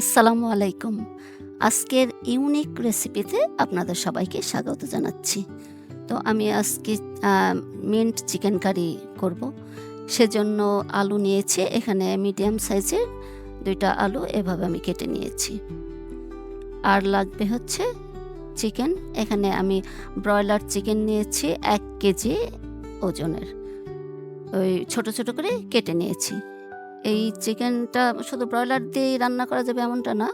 আসসালামু আলাইকুম। আজকের ইউনিক রেসিপিতে আপনাদের সবাইকে স্বাগত জানাচ্ছি। তো আমি আজকে মিন্ট চিকেন কারি করব। সেজন্য আলু নিয়েছি, এখানে মিডিয়াম সাইজের দুইটা আলু এভাবে আমি কেটে নিয়েছি। আর লাগবে হচ্ছে চিকেন, এখানে আমি ব্রয়লার চিকেন নিয়েছি এক কেজি ওজনের। ওই ছোট ছোট করে কেটে নিয়েছি। এই চিকেনটা শুধু ব্রয়লার দিয়েই রান্না করা যাবে এমনটা না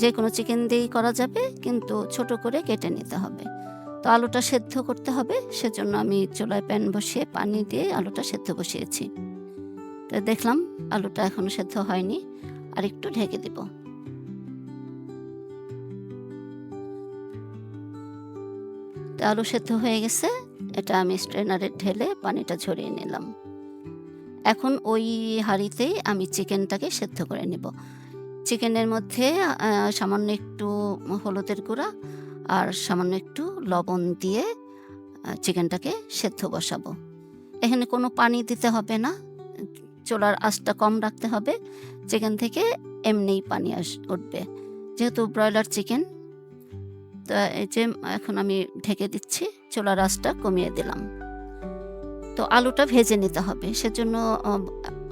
যে কোনো চিকেন দিয়েই করা যাবে, কিন্তু ছোট করে কেটে নিতে হবে। তো আলুটা সেদ্ধ করতে হবে, সেজন্য আমি চুলায় প্যান বসিয়ে পানি দিয়ে আলুটা সেদ্ধ বসিয়েছি। তো দেখলাম আলুটা এখনও সেদ্ধ হয়নি, আর একটু ঢেকে দিব। আলু সেদ্ধ হয়ে গেছে, এটা আমি স্ট্রেনারে ঢেলে পানিটা ঝরিয়ে নিলাম। এখন ওই হাঁড়িতেই আমি চিকেনটাকে সেদ্ধ করে নেব। চিকেনের মধ্যে সামান্য একটু হলুদের গুঁড়া আর সামান্য একটু লবণ দিয়ে চিকেনটাকে সেদ্ধ বসাবো। এখানে কোনো পানি দিতে হবে না, চোলার আঁচটা কম রাখতে হবে, চিকেন থেকে এমনিই পানি আস, উঠবে। যেহেতু ব্রয়লার চিকেন, তো এই যে এখন আমি ঢেকে দিচ্ছি, চোলার আঁচটা কমিয়ে দিলাম। তো আলুটা ভেজে নিতে হবে। সেজন্য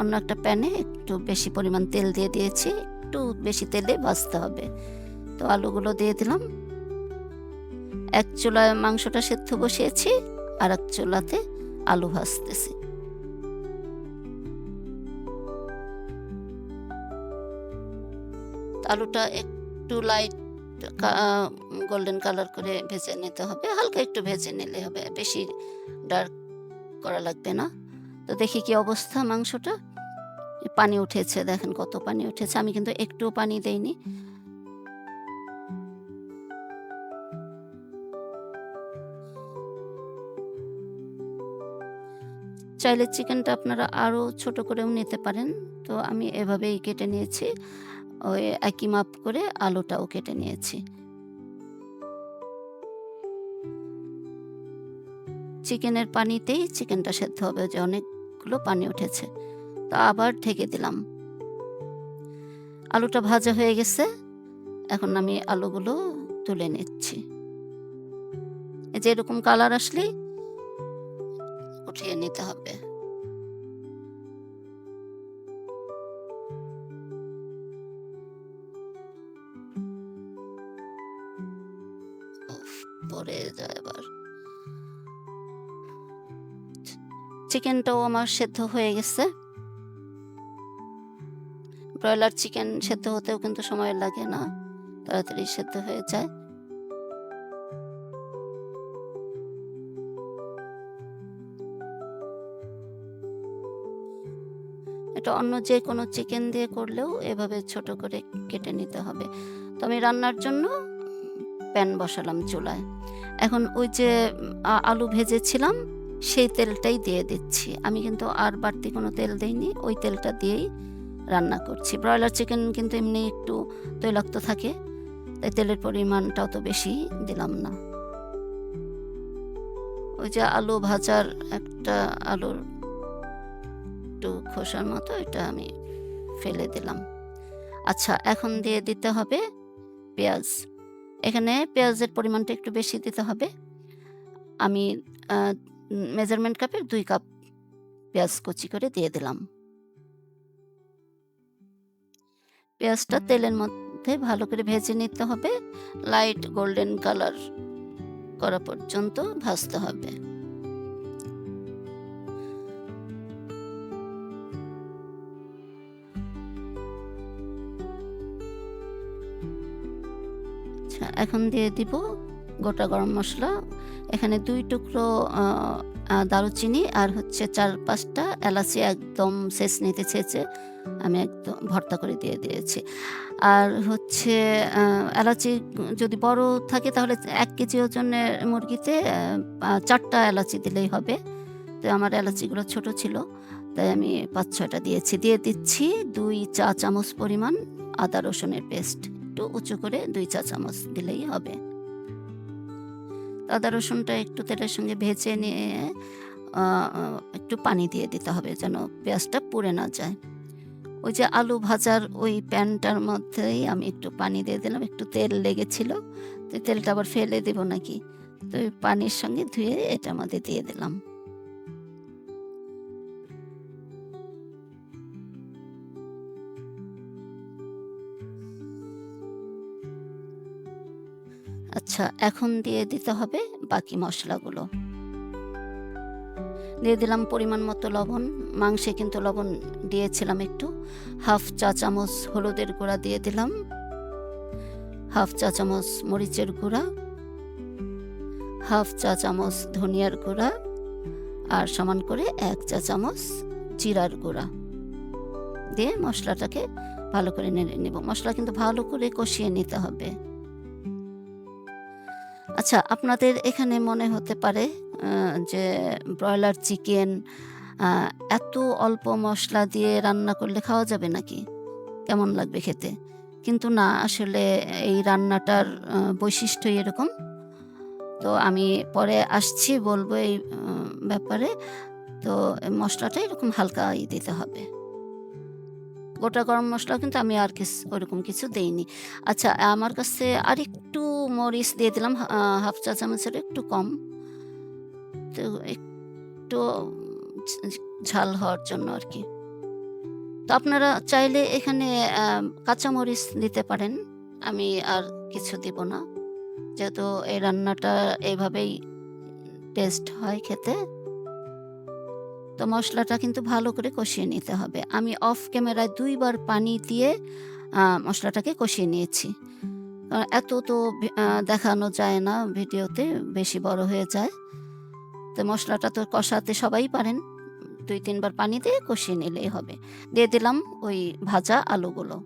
অন্য একটা প্যানে একটু বেশি পরিমাণ তেল দিয়ে দিয়েছি। একটু বেশি তেলে ভাজতে হবে। তো আলুগুলো দিয়ে দিলাম। এক চুলায় মাংসটা সেদ্ধ বসিয়েছি, আর এক চুলাতে আলু ভাজতেছি। আলুটা একটু লাইট গোল্ডেন কালার করে ভেজে নিতে হবে। হালকা একটু ভেজে নিলে হবে। বেশি ডার্ক করা লাগবে না। তো দেখি কি অবস্থা মাংসটা। পানি উঠেছে, দেখেন কত পানি উঠেছে। আমি কিন্তু একটু পানি দেইনি। চাইলে চিকেনটা আপনারা আরও ছোট করেও নিতে পারেন। তো আমি এভাবেই কেটে নিয়েছি। ওই একই মাপ করে আলুটাও কেটে নিয়েছি। চিকেনের পানিতেই চিকেনটা সেদ্ধ হবে, যে অনেকগুলো পানি উঠেছে। তা আবার ঢেকে দিলাম। আলুটা ভাজা হয়ে গেছে। এখন আমি আলুগুলো তুলে নিচ্ছি। এই যে এরকম কালার আসলেই উঠিয়ে নিতে হবে। পড়ে যায় আবার চিকেনটাও আমার সেদ্ধ হয়ে গেছে। ব্রয়লার চিকেন সেদ্ধ হতেও কিন্তু সময় লাগে না, তাড়াতাড়ি সেদ্ধ হয়ে যায়। এটা অন্য যে কোনো চিকেন দিয়ে করলেও এভাবে ছোট করে কেটে নিতে হবে। তো আমি রান্নার জন্য প্যান বসালাম চুলায়। এখন ওই যে আলু ভেজেছিলাম সেই তেলটাই দিয়ে দিচ্ছি। আমি কিন্তু আর বাড়তি কোনো তেল দিইনি, ওই তেলটা দিয়েই রান্না করছি। ব্রয়লার চিকেন কিন্তু এমনি একটু তৈলাক্ত থাকে, তাই তেলের পরিমাণটাও তো বেশি দিলাম না। ওই যে আলু ভাজার একটা আলুর একটু খোসার মতো এটা আমি ফেলে দিলাম। আচ্ছা এখন দিয়ে দিতে হবে পেঁয়াজ। এখানে পেঁয়াজের পরিমাণটা একটু বেশি দিতে হবে। আমি মেজারমেন্ট কাপের দুই কাপ পেঁয়াজ কুচি করে দিয়ে দিলাম। পেঁয়াজটা তেলের মধ্যে ভালো করে ভেজে নিতে হবে। লাইট গোল্ডেন কালার করা পর্যন্ত ভাজতে হবে। আচ্ছা এখন দিয়ে দিব গোটা গরম মশলা, এখানে দুই টুকরো দারুচিনি আর হচ্ছে চার পাঁচটা এলাচি একদম শেষ নিতে চেয়েছে, আমি একদম ভর্তা করে দিয়ে দিয়েছি। আর হচ্ছে এলাচি যদি বড় থাকে তাহলে এক কেজি ওজনের মুরগিতে চারটা এলাচি দিলেই হবে। তো আমার এলাচিগুলো ছোট ছিল, তাই আমি পাঁচ ছয়টা দিয়েছি। দিয়ে দিচ্ছি দুই চা চামচ পরিমাণ আদা রসুনের পেস্ট। একটু উঁচু করে দুই চা চামচ দিলেই হবে। আদা রসুনটা একটু তেলের সঙ্গে ভেজে নিয়ে একটু পানি দিয়ে দিতে হবে যেন পেঁয়াজটা পুড়ে না যায়। ওই যে আলু ভাজার ওই প্যানটার মধ্যেই আমি একটু পানি দিয়ে দিলাম, একটু তেল লেগেছিল। তো তেলটা আবার ফেলে দেবো নাকি? তো পানির সঙ্গে ধুয়ে এটা আমাদের দিয়ে দিলাম। আচ্ছা এখন দিয়ে দিতে হবে বাকি মশলাগুলো। দিয়ে দিলাম পরিমাণ মতো লবণ, মাংসে কিন্তু লবণ দিয়েছিলাম একটু। হাফ চা চামচ হলুদের গুঁড়া দিয়ে দিলাম। হাফ চা চামচ মরিচের গুঁড়া। হাফ চা চামচ ধনিয়ার গুঁড়া। আর সমান করে এক চা চামচ জিরার গুঁড়া। দিয়ে মশলাটাকে ভালো করে নেড়ে নেব। মশলা কিন্তু ভালো করে কষিয়ে নিতে হবে। আচ্ছা আপনাদের এখানে মনে হতে পারে যে ব্রয়লার চিকেন এত অল্প মশলা দিয়ে রান্না করলে খাওয়া যাবে নাকি? কেমন লাগবে খেতে? কিন্তু না আসলে এই রান্নাটার আহ, বৈশিষ্ট্যই এরকম। তো আমি পরে আসছি বলব এই ব্যাপারে। তো মশলাটা এরকম হালকাই দিতে হবে। গোটা গরম মশলা কিন্তু আমি আর কিছু, ওরকম কিছু দেইনি। আচ্ছা আমার কাছে আর একটু মরিচ দিয়ে দিলাম হাফ চা চামচের একটু কম। তো একটু ঝাল হওয়ার জন্য আর কি। তো আপনারা চাইলে এখানে কাঁচামরিচ দিতে পারেন, আমি আর কিছু দিব না। যেহেতু এই রান্নাটা এইভাবেই টেস্ট হয় খেতে। তো মশলাটা কিন্তু ভালো করে কষিয়ে নিতে হবে। আমি অফ ক্যামেরায় দুইবার পানি দিয়ে মশলাটাকে কষিয়ে নিয়েছি। এত তো দেখানো যায় না ভিডিওতে, বেশি বড় হয়ে যায়। তো মশলাটা তো কষাতে সবাই পারেন। দুই, তিনবার পানি দিয়ে কষিয়ে নিলেই হবে। দিয়ে দিলাম ওই ভাজা আলুগুলো।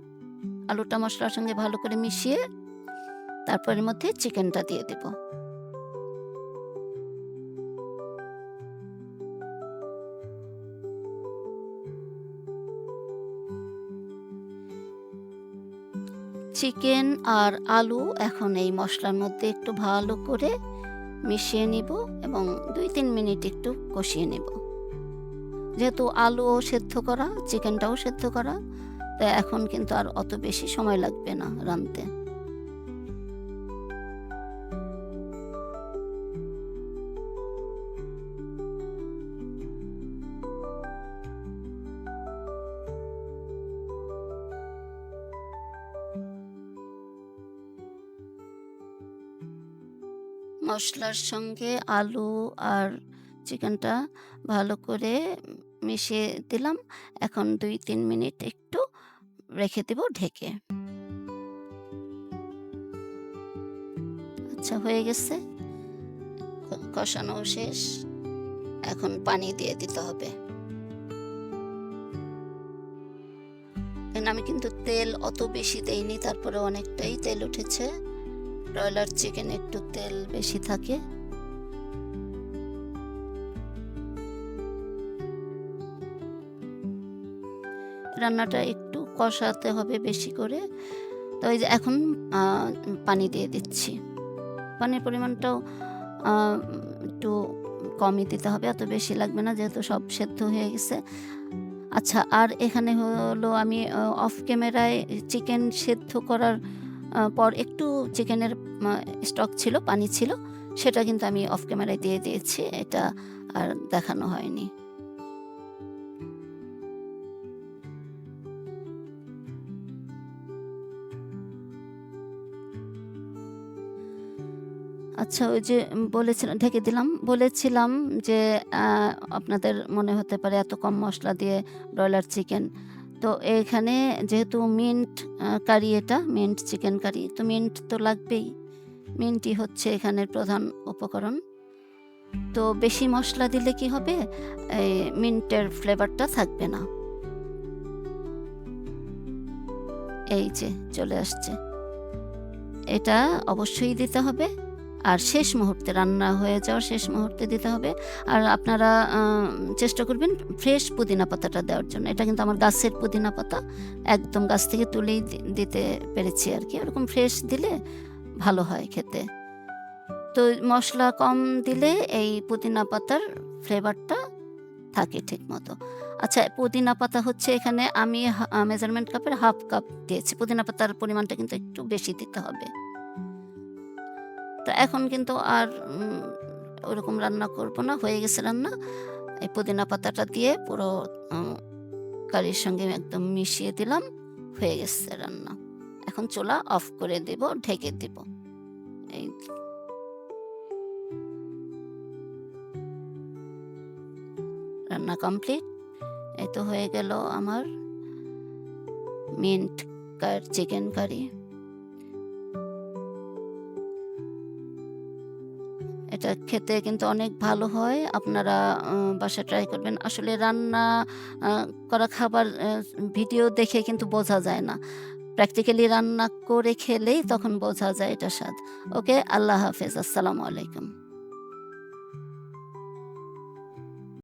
আলুটা মশলার সঙ্গে ভালো করে মিশিয়ে, তারপরের মধ্যে চিকেনটা দিয়ে দেব। চিকেন আর আলু এখন এই মশলার মধ্যে একটু ভালো করে মিশিয়ে নিব এবং দুই তিন মিনিট একটু কষিয়ে নেব। যেহেতু আলুও সেদ্ধ করা চিকেনটাও সেদ্ধ করা, তাই এখন কিন্তু আর অত বেশি সময় লাগবে না রাঁধতে। মশলার সঙ্গে আলু আর চিকেনটা ভালো করে মিশিয়ে দিলাম। এখন দুই তিন মিনিট একটু রেখে দেব ঢেকে। আচ্ছা হয়ে গেছে। কষানো শেষ। এখন পানি দিয়ে দিতে হবে। আমি কিন্তু তেল অত বেশি দেইনি, তারপরে অনেকটাই তেল উঠেছে। ব্রয়লার চিকেন একটু তেল বেশি থাকে। রান্নাটা একটু কষাতে হবে বেশি করে। তো এই যে এখন পানি দিয়ে দিচ্ছি। পানির পরিমাণটাও একটু কমই দিতে হবে, এত বেশি লাগবে না যেহেতু সব সেদ্ধ হয়ে গেছে। আচ্ছা আর এখানে হলো আমি অফ ক্যামেরায় চিকেন সেদ্ধ করার পর একটু চিকেনের স্টক ছিল, পানি ছিল, সেটা কিন্তু আমি অফ ক্যামেরায় দিয়ে দিয়েছি, এটা আর দেখানো হয়নি। আচ্ছা ওই যে বলেছিলাম ঢেকে দিলাম, বলেছিলাম যে আপনাদের মনে হতে পারে এত কম মশলা দিয়ে ব্রয়লার চিকেন তো এখানে যেহেতু মিন্ট কারি এটা, মিন্ট, চিকেন কারি, তো মিন্ট তো লাগবেই। মিন্টই হচ্ছে এখানের প্রধান উপকরণ। তো বেশি মশলা দিলে কি হবে? এই মিন্টের ফ্লেভারটা থাকবে না। এই যে, চলে আসছে। এটা অবশ্যই দিতে হবে। আর শেষ মুহূর্তে, রান্না হয়ে যাওয়ার শেষ মুহূর্তে দিতে হবে। আর আপনারা চেষ্টা করবেন ফ্রেশ পুদিনা পাতাটা দেওয়ার জন্য। এটা কিন্তু আমার গাছের পুদিনা পাতা। একদম গাছ থেকে তুলেই দিতে পেরেছি আর কি। ওরকম ফ্রেশ দিলে ভালো হয় খেতে। তো মশলা কম দিলে এই পুদিনা পাতার ফ্লেভারটা থাকে ঠিক মতো। আচ্ছা পুদিনা পাতা হচ্ছে এখানে আমি মেজারমেন্ট কাপের হাফ কাপ দিয়েছি। পুদিনা পাতার পরিমাণটা কিন্তু একটু বেশি দিতে হবে। তো এখন কিন্তু আর ওরকম রান্না করব না। হয়ে গেছে রান্না। এই পুদিনা পাতাটা দিয়ে পুরো কারির সঙ্গে একদম মিশিয়ে দিলাম। হয়ে গেছে রান্না। এখন চুলা অফ করে দিব, ঢেকে দিব। এই রান্না কমপ্লিট। এই তো হয়ে গেল আমার মিন্ট কার চিকেন কারি। এটা খেতে কিন্তু অনেক ভালো হয়। আপনারা বাসা ট্রাই করবেন। আসলে রান্না করা খাবার ভিডিও দেখে কিন্তু বোঝা যায় না। প্র্যাকটিক্যালি রান্না করে খেলেই তখন বোঝা যায় এটা স্বাদ। ওকে, আল্লাহ হাফেজ। আসসালামু আলাইকুম।